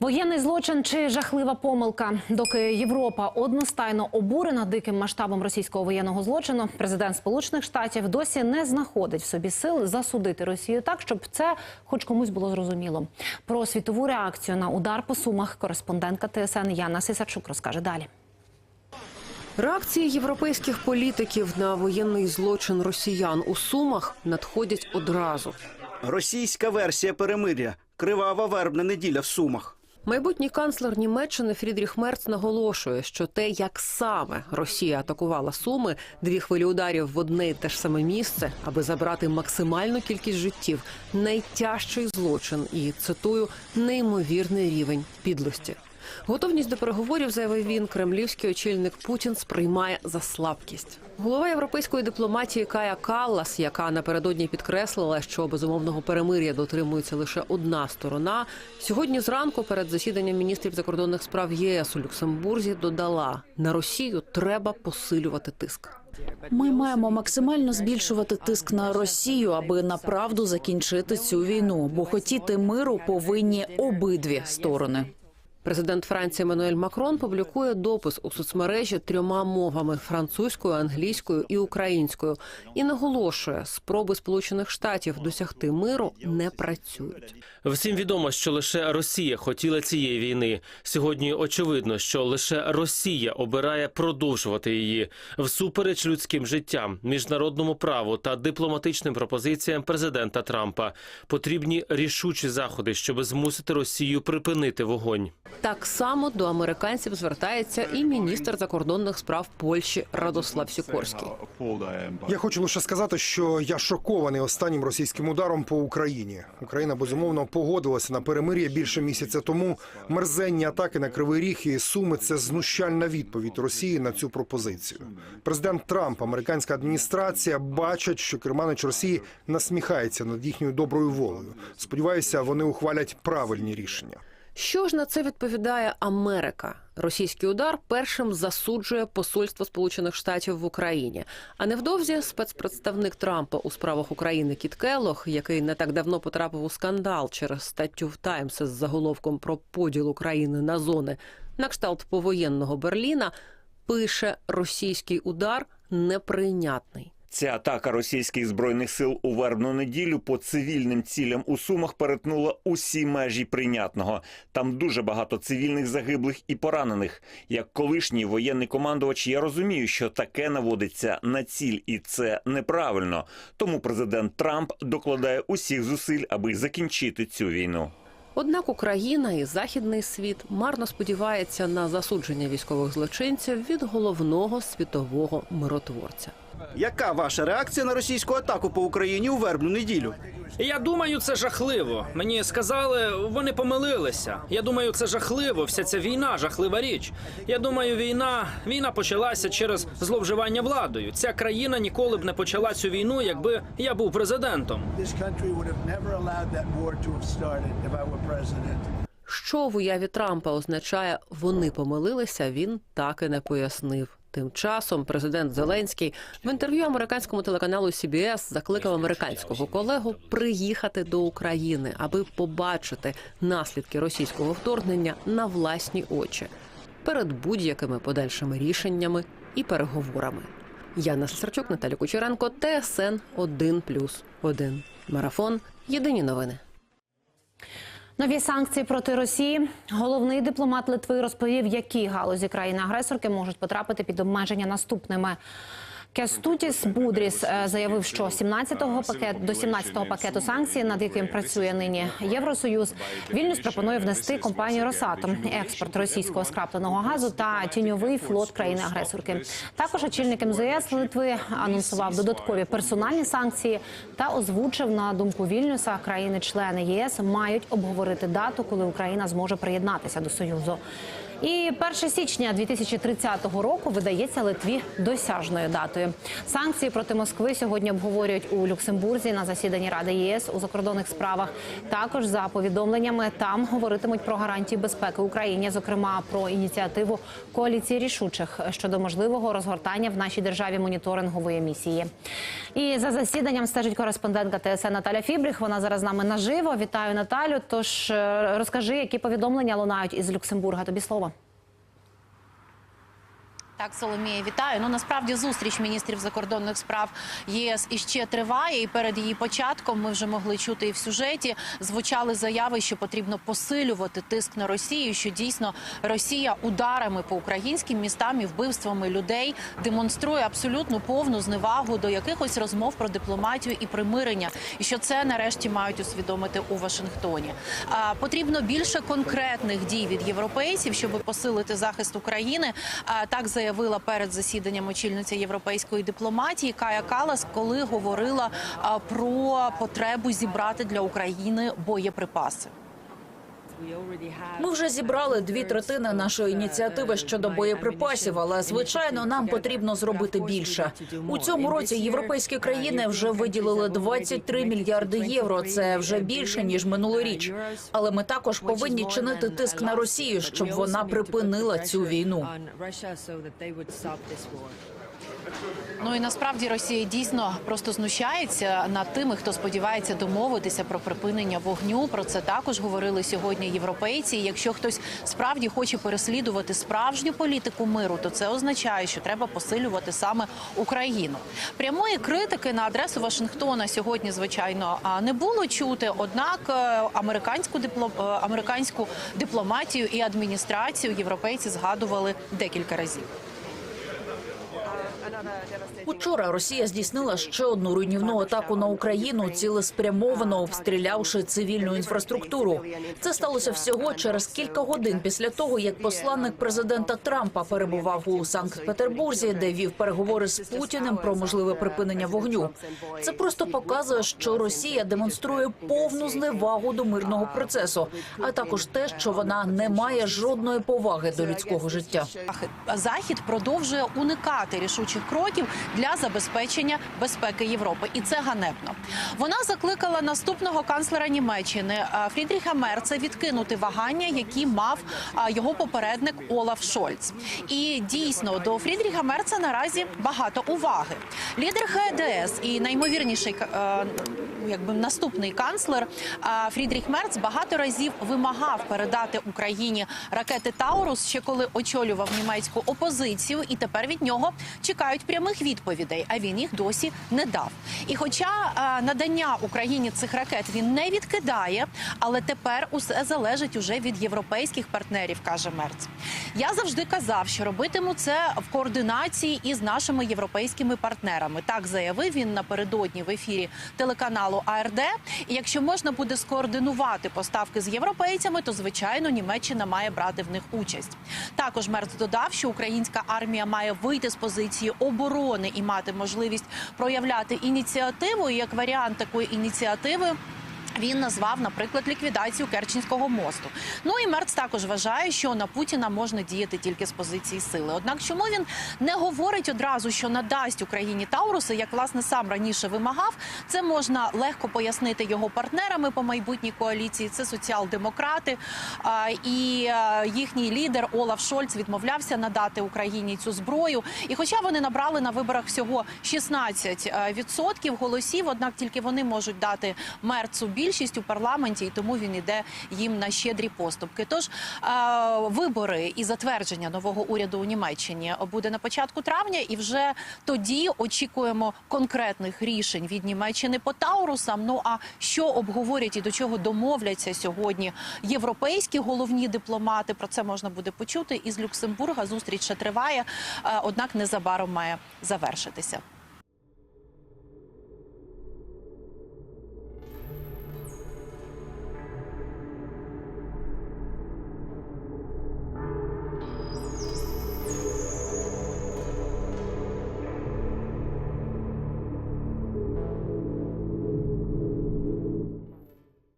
Воєнний злочин чи жахлива помилка. Доки Європа одностайно обурена диким масштабом російського воєнного злочину, президент Сполучених Штатів досі не знаходить в собі сил засудити Росію так, щоб це хоч комусь було зрозуміло. Про світову реакцію на удар по сумах кореспондентка ТСН Яна Сисарчук розкаже далі. Реакції європейських політиків на воєнний злочин росіян у Сумах надходять одразу. Російська версія перемиря. Кривава вербна неділя в Сумах. Майбутній канцлер Німеччини Фрідріх Мерц наголошує, що те, як саме Росія атакувала Суми, дві хвилі ударів в одне і те ж саме місце, аби забрати максимальну кількість життів, найтяжчий злочин і цитую неймовірний рівень підлості. Готовність до переговорів, заявив він, кремлівський очільник Путін сприймає за слабкість. Голова європейської дипломатії Кая Каллас, яка напередодні підкреслила, що безумовного перемир'я дотримується лише одна сторона, сьогодні зранку перед засіданням міністрів закордонних справ ЄС у Люксембурзі додала на Росію треба посилювати тиск. Ми маємо максимально збільшувати тиск на Росію, аби направду закінчити цю війну. Бо хотіти миру повинні обидві сторони. Президент Франції Еммануель Макрон публікує допис у соцмережі трьома мовами французькою, англійською і українською і наголошує, спроби Сполучених Штатів досягти миру не працюють. Всім відомо, що лише Росія хотіла цієї війни. Сьогодні очевидно, що лише Росія обирає продовжувати її всупереч людським життям, міжнародному праву та дипломатичним пропозиціям президента Трампа. Потрібні рішучі заходи, щоб змусити Росію припинити вогонь. Так само до американців звертається і міністр закордонних справ Польщі Радослав Сікорський. Я хочу лише сказати, що я шокований останнім російським ударом по Україні. Україна безумовно погодилася на перемир'я більше місяця тому. Мерзенні атаки на Кривий Ріг і Суми це знущальна відповідь Росії на цю пропозицію. Президент Трамп, американська адміністрація бачать, що керманич Росії насміхається над їхньою доброю волею. Сподіваюся, вони ухвалять правильні рішення. Що ж на це відповідає Америка? Російський удар першим засуджує посольство Сполучених Штатів в Україні. А невдовзі спецпредставник Трампа у справах України Кіт Келлог, який не так давно потрапив у скандал через статтю в Таймс з заголовком про поділ України на зони на кшталт повоєнного Берліна, пише: російський удар неприйнятний. Ця атака російських збройних сил у вербну неділю по цивільним цілям у Сумах перетнула усі межі прийнятного. Там дуже багато цивільних загиблих і поранених. Як колишній воєнний командувач, я розумію, що таке наводиться на ціль, і це неправильно. Тому президент Трамп докладає усіх зусиль, аби закінчити цю війну. Однак Україна і західний світ марно сподівається на засудження військових злочинців від головного світового миротворця. Яка ваша реакція на російську атаку по Україні у вербну неділю? Я думаю, це жахливо. Мені сказали, вони помилилися. Я думаю, це жахливо. Вся ця війна, жахлива річ. Я думаю, війна війна почалася через зловживання владою. Ця країна ніколи б не почала цю війну, якби я був президентом. Що в уяві Трампа означає вони помилилися, він так і не пояснив. Тим часом президент Зеленський в інтерв'ю американському телеканалу CBS закликав американського колегу приїхати до України, аби побачити наслідки російського вторгнення на власні очі перед будь-якими подальшими рішеннями і переговорами. Яна Сесарчук, Наталя Кучеренко, ТСН 1+,1. Марафон. Єдині новини. Нові санкції проти Росії. Головний дипломат Литви розповів, які галузі країни-агресорки можуть потрапити під обмеження наступними. Кестутіс Будріс е, заявив, що 17-го пакет до 17-го пакету санкцій, над яким працює нині Євросоюз, Вільнюс пропонує внести компанію Росатом, експорт російського скрапленого газу та тіньовий флот країни-агресорки. Також очільник МЗС Литви анонсував додаткові персональні санкції та озвучив на думку Вільнюса, країни-члени ЄС мають обговорити дату, коли Україна зможе приєднатися до союзу. І 1 січня 2030 року видається Литві досяжною датою. Санкції проти Москви сьогодні обговорюють у Люксембурзі на засіданні Ради ЄС у закордонних справах. Також за повідомленнями там говоритимуть про гарантії безпеки Україні, зокрема про ініціативу коаліції рішучих щодо можливого розгортання в нашій державі моніторингової місії. І за засіданням стежить кореспондентка ТСН Наталя Фібріх. Вона зараз з нами наживо. Вітаю Наталю. Тож е, розкажи, які повідомлення лунають із Люксембурга. Тобі слово. Так, Соломія, вітаю. Ну насправді зустріч міністрів закордонних справ ЄС іще триває. І перед її початком ми вже могли чути і в сюжеті. Звучали заяви, що потрібно посилювати тиск на Росію. Що дійсно Росія ударами по українським містам і вбивствами людей демонструє абсолютну повну зневагу до якихось розмов про дипломатію і примирення. І що це нарешті мають усвідомити у Вашингтоні. А, потрібно більше конкретних дій від європейців, щоб посилити захист України. А, так заявила перед засіданням очільниця європейської дипломатії Кая Калас, коли говорила про потребу зібрати для України боєприпаси. Ми вже зібрали дві третини нашої ініціативи щодо боєприпасів, але звичайно нам потрібно зробити більше. У цьому році європейські країни вже виділили 23 мільярди євро. Це вже більше ніж минулоріч. Але ми також повинні чинити тиск на Росію, щоб вона припинила цю війну. Ну і насправді Росія дійсно просто знущається над тими, хто сподівається домовитися про припинення вогню. Про це також говорили сьогодні європейці. Якщо хтось справді хоче переслідувати справжню політику миру, то це означає, що треба посилювати саме Україну. Прямої критики на адресу Вашингтона сьогодні, звичайно, не було чути. Однак е, американську диплом... е, американську дипломатію і адміністрацію європейці згадували декілька разів. Учора Росія здійснила ще одну руйнівну атаку на Україну, цілеспрямовано обстрілявши цивільну інфраструктуру. Це сталося всього через кілька годин після того, як посланник президента Трампа перебував у Санкт-Петербурзі, де вів переговори з Путіним про можливе припинення вогню. Це просто показує, що Росія демонструє повну зневагу до мирного процесу, а також те, що вона не має жодної поваги до людського життя. Захід- продовжує уникати рішучих кроків для забезпечення безпеки Європи, і це ганебно. Вона закликала наступного канцлера Німеччини Фрідріха Мерца відкинути вагання, які мав його попередник Олаф Шольц. І дійсно до Фрідріха Мерца наразі багато уваги. Лідер ХДС і наймовірніший е, якби наступний канцлер Фрідріх Мерц багато разів вимагав передати Україні ракети Таурус, ще коли очолював німецьку опозицію, і тепер від нього чекають прямих відповідей. А він їх досі не дав. І хоча а, надання Україні цих ракет він не відкидає, але тепер усе залежить уже від європейських партнерів, каже Мерц. Я завжди казав, що робитиму це в координації із нашими європейськими партнерами. Так заявив він напередодні в ефірі телеканалу АРД. І якщо можна буде скоординувати поставки з європейцями, то звичайно Німеччина має брати в них участь. Також Мерц додав, що українська армія має вийти з позиції оборони і мати можливість проявляти ініціативу. І як варіант такої ініціативи. Він назвав, наприклад, ліквідацію Керченського мосту. Ну і Мерц також вважає, що на Путіна можна діяти тільки з позиції сили. Однак, чому він не говорить одразу, що надасть Україні Тауруси, як власне сам раніше вимагав, це можна легко пояснити його партнерами по майбутній коаліції. Це соціал-демократи і е, їхній лідер Олаф Шольц відмовлявся надати Україні цю зброю. І хоча вони набрали на виборах всього 16% голосів, однак тільки вони можуть дати Мерцу більшість у парламенті, і тому він іде їм на щедрі поступки. Тож е, вибори і затвердження нового уряду у Німеччині буде на початку травня, і вже тоді очікуємо конкретних рішень від Німеччини по Таурусам. Ну а що обговорять і до чого домовляться сьогодні європейські головні дипломати? Про це можна буде почути із Люксембурга. Зустріч ще триває, е, однак незабаром має завершитися.